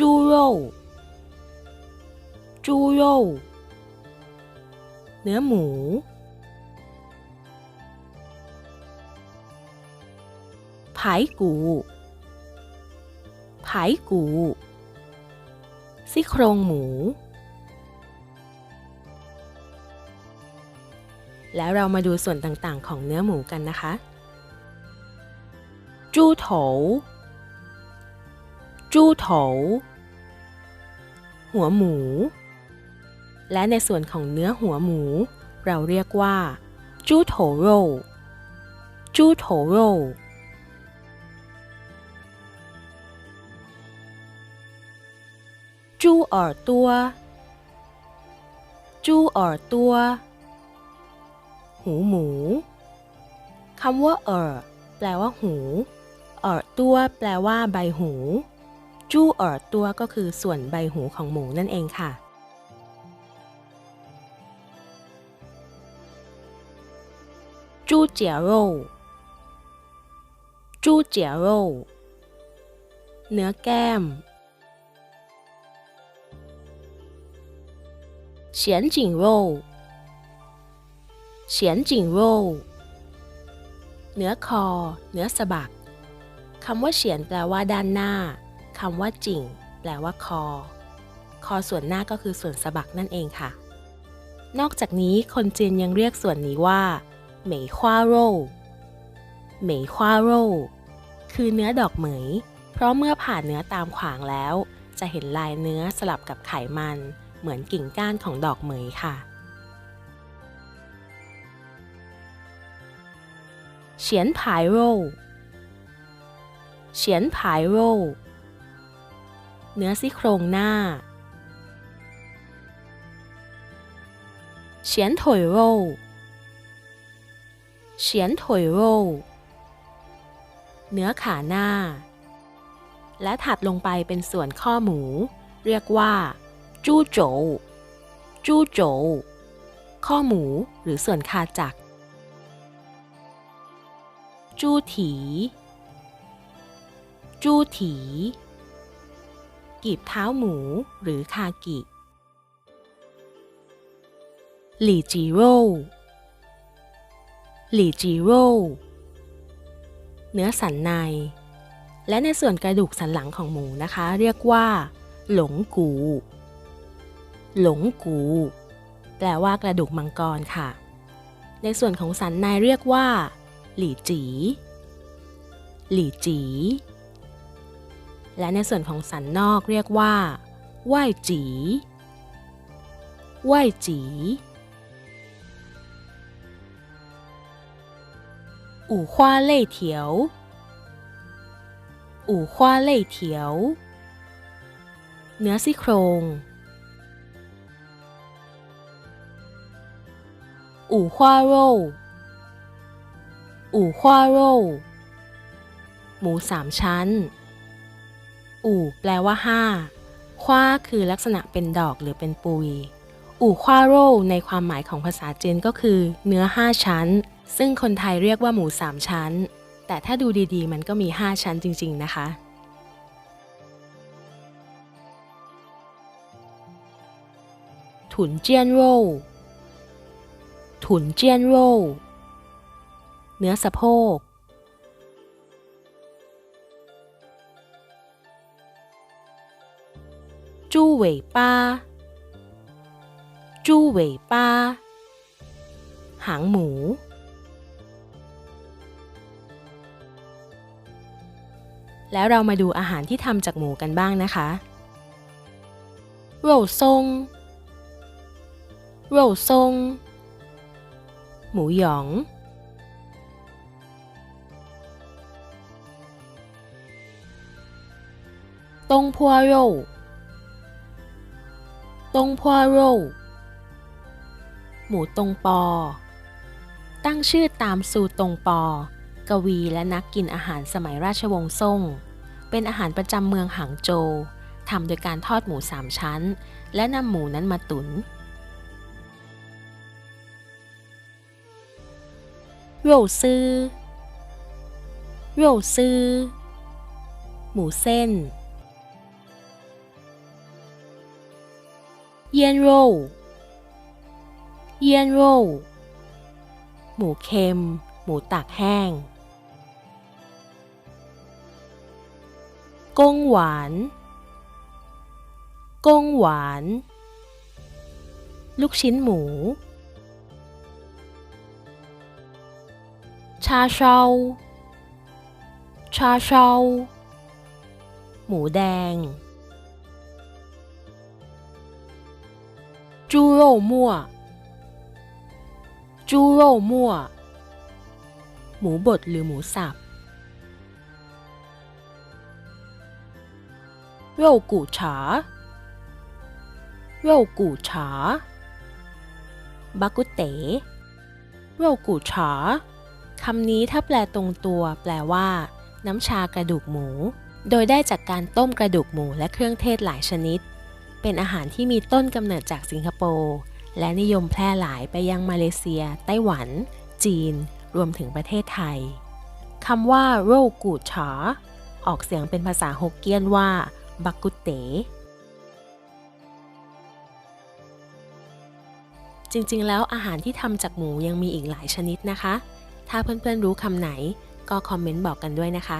猪肉猪肉เนื้อหมู 排骨排骨ซี่โครงหมู แล้วเรามาดูส่วนต่างๆ ของเนื้อหมูกันนะคะจูโถจูโถ หัวหมู และในส่วนของเนื้อหัวหมู เราเรียกว่า จูโถโรจูโถโรจูอ๋อตัวจูอ๋อตัว หูหมูคำว่าเออแปลว่าหูอ๋อตัว แปลว่าใบหู จู้เอ่อตัวก็คือส่วนใบหูของหมูนั่นเองค่ะ จู้เจี๋ยโร่จู้เจี๋ยโร่เนื้อแก้มเฉียนจิงโร่เฉียนจิงโร่เนื้อคอ เนื้อสะบักคำว่าเฉียนแปลว่าด้านหน้า คำว่าจิ่ง แปลว่าคอ คอส่วนหน้าก็คือส่วนสะบักนั่นเองค่ะ นอกจากนี้คนจีนยังเรียกส่วนนี้ว่าเหมยควาโร่เหมยควาโร่คือเนื้อดอกเหมย เพราะเมื่อผ่านเนื้อตามขวางแล้ว จะเห็นลายเนื้อสลับกับไขมัน เหมือนกิ่งก้านของดอกเหมยค่ะ เฉียนผายโร่เฉียนผายโร่ เนื้อซี่โครงหน้าเฉียนถอยโร่เฉียนถอยโร่เนื้อขาหน้า และถัดลงไปเป็นส่วนข้อหมู เรียกว่า จู้โจวจู้โจวข้อหมูหรือส่วนคาจัก จู้ถี จู้ถี กีบเท้าหมูหรือคากิหลี่จีโร่หลี่จีโร่เนื้อสันใน และในส่วนกระดูกสันหลังของหมูนะคะ เรียกว่า หลงกู หลงกู แปลว่ากระดูกมังกรค่ะ ในส่วนของสันในเรียกว่า หลี่จี หลี่จี และในส่วนของสันนอกเรียกว่าไหว้จีไหว้จี อู่花类条อู่花类条เนื้อซี่โครง อู่花肉อู่花肉หมูสามชั้น อู่แปลว่าห้าคว้าคือลักษณะเป็นดอกหรือเป็นปุย อู่คว้าโรในความหมายของภาษาจีนก็คือ เนื้อห้าชั้น ซึ่งคนไทยเรียกว่าหมูสามชั้น แต่ถ้าดูดีๆ มันก็มีห้าชั้นจริง ๆ นะคะถุนเจียนโร่ถุนเจียนโร่เนื้อสะโพก จู้เหว่ยป้าจู้เหางหมู แล้วเรามาดูอาหารที่ทำจากหมูกันบ้างนะคะโร่ซงโรซงหมูหยองตงพัวโร ตงพัวโร่หมูตงปอ ตั้งชื่อตามซูตงปอ กวีและนักกินอาหารสมัยราชวงศ์ซ่ง เป็นอาหารประจำเมืองหางโจวทำโดยการทอดหมูสามชั้น และนำหมูนั้นมาตุนโรซือโรซือหมูเส้น เยี่ยนโร่เยียนโรหมูเค็ม หมูตากแห้ง กงหวาน กงหวาน ลูกชิ้นหมู ชาเชาชาเชาหมูแดง จูโร่มั่ว จูโร่มั่ว หมูบดหรือหมูสับ 肉骨茶肉骨茶บากุเต๋โรกูฉาคำนี้ถ้าแปลตรงตัวแปลว่า น้ำชากระดูกหมู โดยได้จากการต้มกระดูกหมูและเครื่องเทศหลายชนิด เป็นอาหารที่มีต้นกำเนิดจากสิงคโปร์และนิยมแพร่หลายไปยังมาเลเซีย ไต้หวัน จีน รวมถึงประเทศไทยคำว่าโรกูฉาออกเสียงเป็นภาษาฮกเกี้ยนว่า บักกุเต๋จริงๆ แล้วอาหารที่ทำจากหมูยังมีอีกหลายชนิดนะคะ ถ้าเพื่อนๆรู้คำไหนก็คอมเมนต์บอกกันด้วยนะคะ